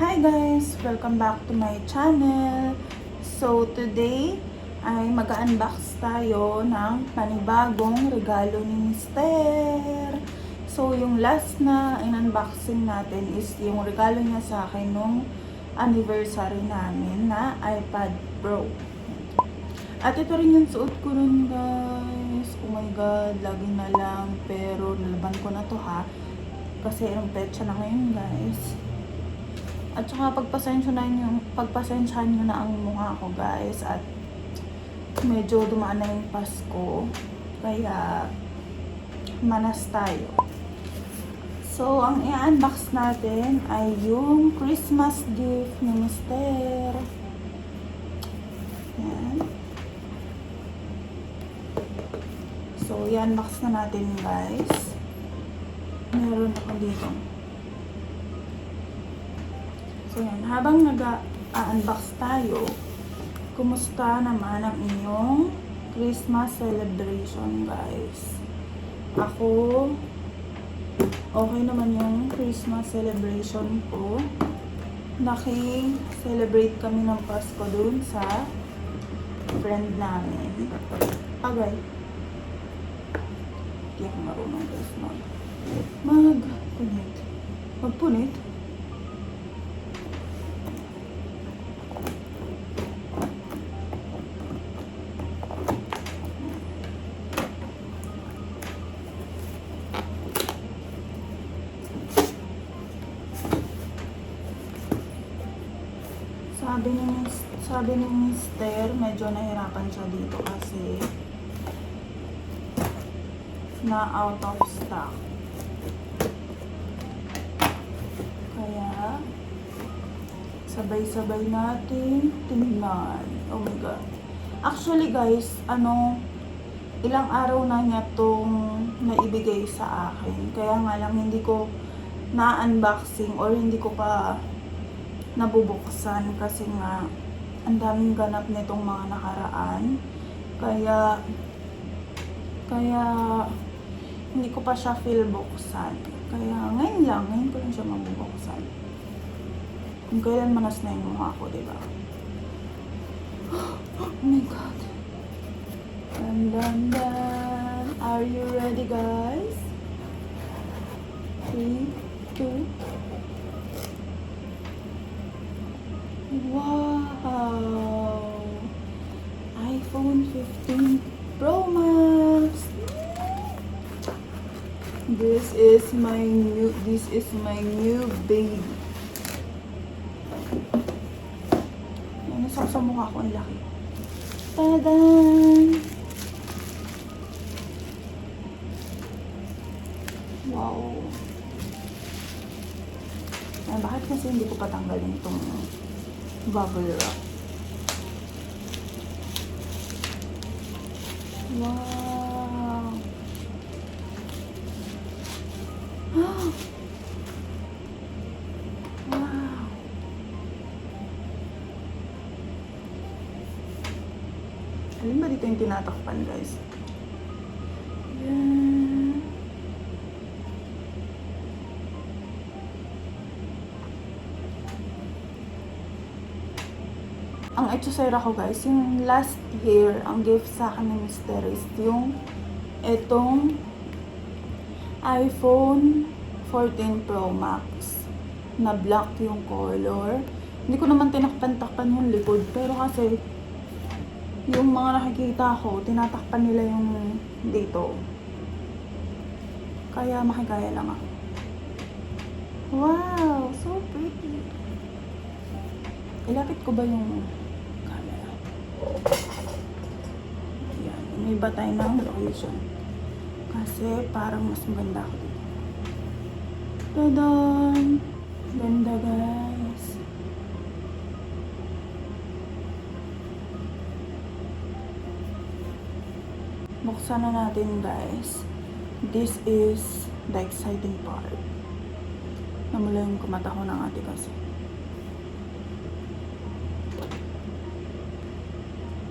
Hi guys! Welcome back to my channel. So today ay mag-unbox tayo ng panibagong regalo ni Mister. So yung last na in-unboxing natin is yung regalo niya sa akin nung anniversary namin na iPad Pro. At ito rin yung suot ko rin guys. Oh my god, lagi na lang. Pero nalaban ko na to ha. Kasi ang petsa na ngayon guys. At saka pagpasensya na nyo, pagpasensyahan nyo na ang mukha ko guys. At medyo dumaan na yung Pasko. Kaya manas tayo. So, ang i-unbox natin ay yung Christmas gift ni Mister. Yan. So, i-unbox na natin guys. Meron ako dito. So, yan. Habang nag-unbox tayo, kumusta naman ang inyong Christmas celebration, guys? Ako, okay naman yung Christmas celebration ko. Naki-celebrate kami ng Pasko dun sa friend namin. Agay. Hindi ako marunong guys mag mag-punit. Magpunit? Sabi ni sabi ni Mister, medyo nahirapan siya dito kasi na out of stock. Kaya sabay-sabay natin tingnan. Oh my god. Actually guys, ano ilang araw na niya tong naibigay sa akin. Kaya nga lang hindi ko na-unboxing or hindi ko pa nabubuksan kasi nga ang daming ganap nitong mga nakaraan. Kaya kaya hindi ko pa siya feel buksan. Kaya ngayon lang, ngayon ko lang siya mabubuksan. Kung kailan manas na yung mukha ko, di ba? Oh my God. Dun, dun, dun. Are you ready, guys? Three, two, Wow! iPhone 15 Pro Max. This is my new this is my new baby. Ano sa sa mukha ko ang laki. Tadan! Wow. Ay, bakit kasi hindi ko patanggalin itong bubble wrap? Wow! wow! Alin ba dito yung tinatakpan, guys? Yan. Ang etsosera ko guys, yung last year, ang gift sa akin ng Mister is yung etong iPhone 14 Pro Max na black yung color. Hindi ko naman tinakpan-takpan yung likod, pero kasi yung mga nakikita ko, tinatakpan nila yung dito. Kaya makikaya lang ako. Wow! So pretty! Ilapit ko ba yung camera? Umiba tayo ng location. Kasi parang mas maganda ako dito. Tadaan! Ganda guys. Buksan na natin guys. This is the exciting part. Namula yung kumata ko ng ate kasi.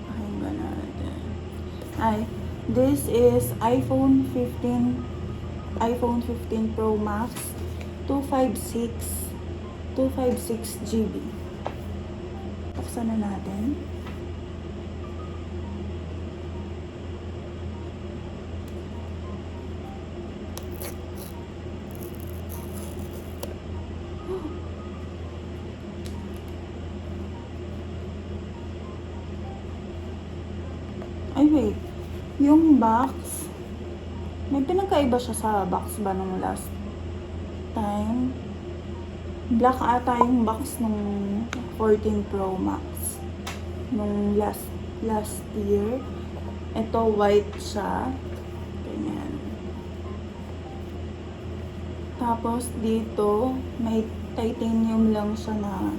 Pakinggan natin. Ay, this is iPhone 15 iPhone 15 Pro Max 256 256 GB. Buksan na natin. Ay, wait. Yung box, may pinagkaiba siya sa box ba nung last time? Black ata yung box nung 14 Pro Max. Nung last last year. Ito white siya. Ganyan. Tapos dito, may titanium lang siya na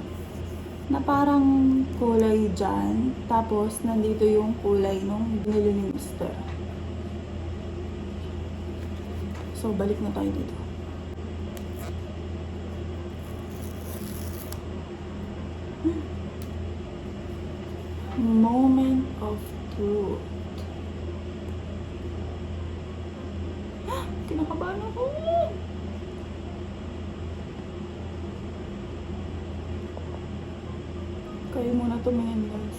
na parang kulay dyan. Tapos, nandito yung kulay nung binili ni. So, balik na tayo dito. Moment of truth. Kinakabahan ako! Kayo muna tumingin, guys.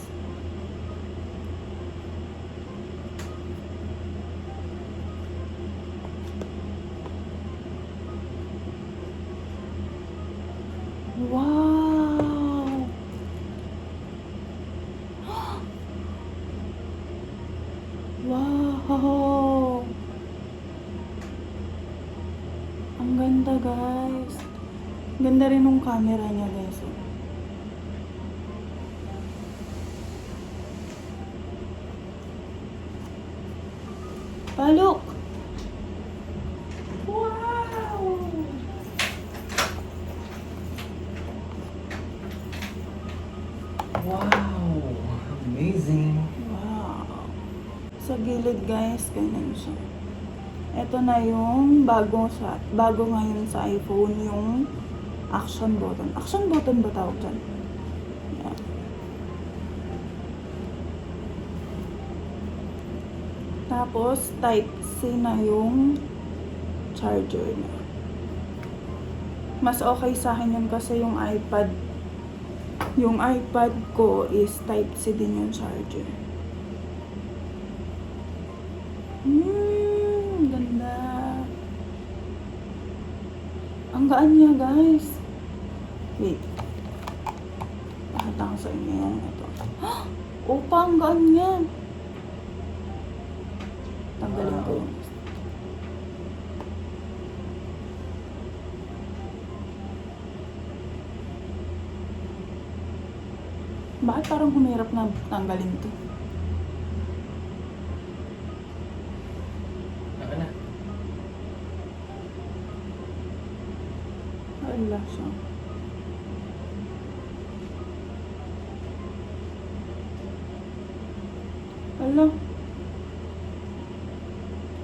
Wow! Wow! Ang ganda, guys. Ganda rin ng camera niya, guys. oh. Palok! Wow! Wow! Amazing! Wow! Gilid guys, ganyan siya. Ito na yung bago sa bago ngayon sa iPhone yung action button. Action button ba tawag dyan? Yan. Tapos, type C na yung charger niya. Mas okay sa akin yun kasi yung iPad yung iPad ko is type C din yung charger. Hmm, ganda. Ang gaan niya, guys. Wait. Pakita ko sa inyo yung ito. Opa, ang gaan niya. Tanggalin ko yung Bakit parang humirap na tanggalin to? Wala siya. Wala.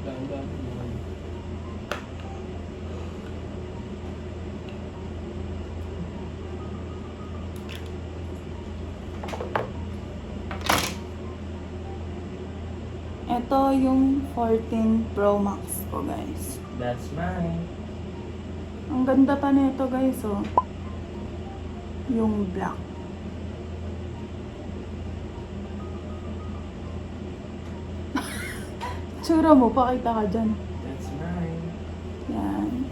Dahan-dahan mo. Ito yung 14 Pro Max ko, guys. That's mine. Ang ganda pa nito, guys, oh. Yung black. Tsura mo, pakita ka dyan. That's mine. Yan.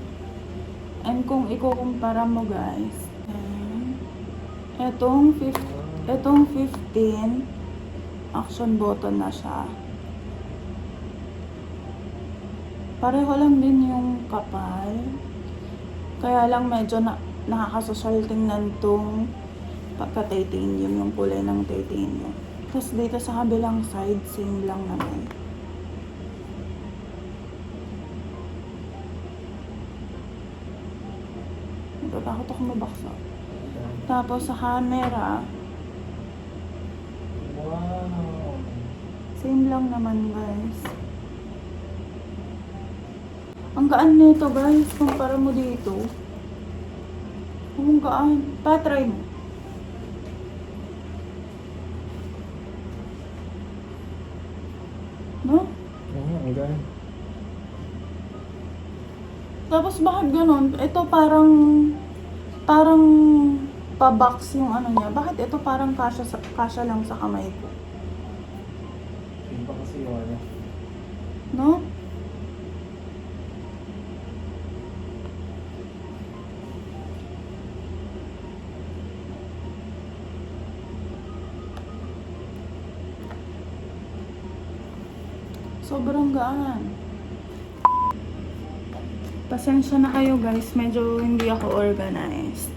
And kung ikukumpara mo, guys, yan. Etong, fif- etong 15, action button na siya. Pareho lang din yung kapal. Kaya lang medyo na, nakakasosyal tingnan tong pagka-titanium, yung kulay ng titanium. Tapos dito sa kabilang side, same lang naman. Natatakot ako mabaksa. Tapos sa camera, Wow! same lang naman guys. Ang gaan nito guys, kumpara mo dito. Ang gaan. Pa-try mo. No? Oo, ang gaan. Tapos bakit ganun? Ito parang parang pa-box yung ano niya. Bakit ito parang kasya, sa, kasya lang sa kamay ko? Yun pa kasi yung ano. No? Sobrang gaan. Pasensya na kayo guys, medyo hindi ako organized.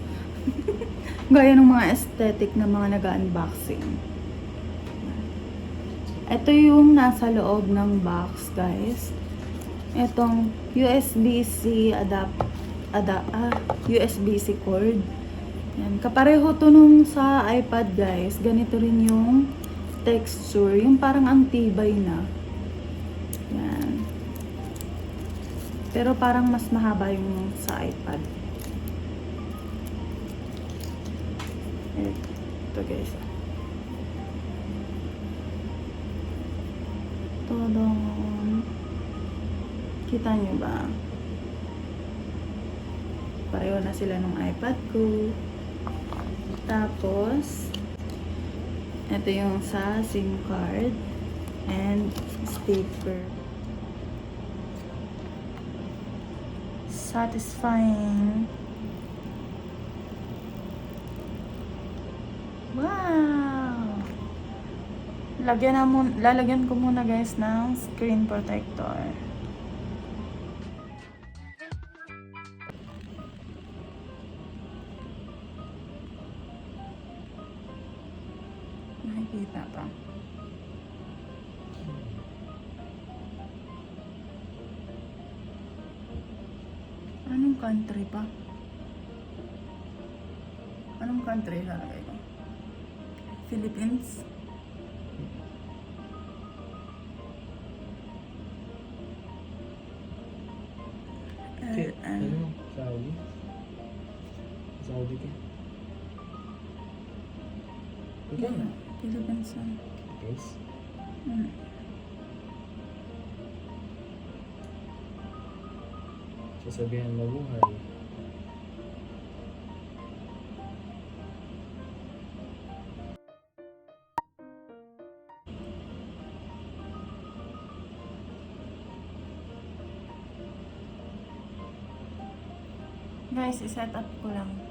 Gaya ng mga aesthetic na mga nag-unboxing. Ito yung nasa loob ng box, guys. Itong USB-C adapt ada ah, USB-C cord. Yan, kapareho to nung sa iPad, guys. Ganito rin yung texture, yung parang ang tibay na. Yan. Pero parang mas mahaba yung sa iPad. Ito guys. Todong. Kita nyo ba? Pareho na sila ng iPad ko. Tapos, ito yung sa SIM card and sticker. Satisfying. Wow! Lagyan na mun lalagyan ko muna guys ng screen protector. Country pa? Anong country lalagay ko? Philippines? Okay. Uh, Ano? Saudi? Saudi ka? Ikaw na. Philippines. Yes. Hmm. Sasabihan mabuhay. Guys, iset up ko lang.